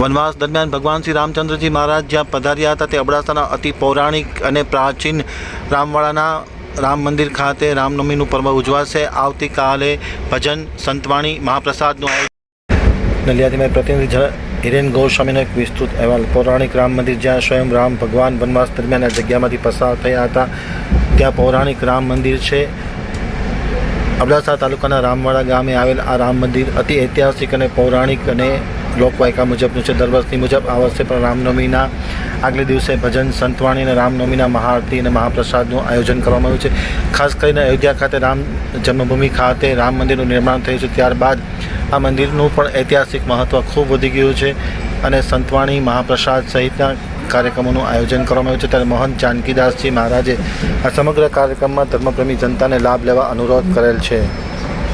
વનવાસ દરમિયાન ભગવાન શ્રી રામચંદ્રજી મહારાજ જ્યાં પધાર્યા હતા, તે અબડાસાના અતિ પૌરાણિક અને પ્રાચીન રામવાડાના રામ મંદિર ખાતે રામનવમીનું પર્વ ઉજવાશે. આવતીકાલે ભજન સંતવાણી મહાપ્રસાદનું આયોજન. નલિયાદીમાં પ્રતિનિધિ જ- હિરેન ગોસ્વામીનો એક વિસ્તૃત અહેવાલ. પૌરાણિક રામ મંદિર જ્યાં સ્વયં રામ ભગવાન વનવાસ દરમિયાન આ જગ્યામાંથી પસાર થયા હતા, ત્યાં પૌરાણિક રામ મંદિર છે. અબડાસા તાલુકાના રામવાડા ગામે આવેલ આ રામ મંદિર અતિ ઐતિહાસિક અને પૌરાણિક અને લોકવાયકા મુજબનું છે દર વર્ષની મુજબ, આ વર્ષે પણ રામનવમીના આગલે દિવસે ભજન સંતવાણી અને રામનવમીના મહાઆરતી અને મહાપ્રસાદનું આયોજન કરવામાં આવ્યું છે. ખાસ કરીને અયોધ્યા ખાતે રામ જન્મભૂમિ ખાતે રામ મંદિરનું નિર્માણ થયું છે. ત્યારબાદ આ મંદિરનું પણ ઐતિહાસિક મહત્ત્વ ખૂબ વધી ગયું છે અને સંતવાણી, મહાપ્રસાદ સહિતના કાર્યક્રમોનું આયોજન કરવામાં આવ્યું છે. ત્યારે મહંત જાનકીદાસજી મહારાજે આ સમગ્ર કાર્યક્રમમાં ધર્મપ્રેમી જનતાને લાભ લેવા અનુરોધ કરેલ છે.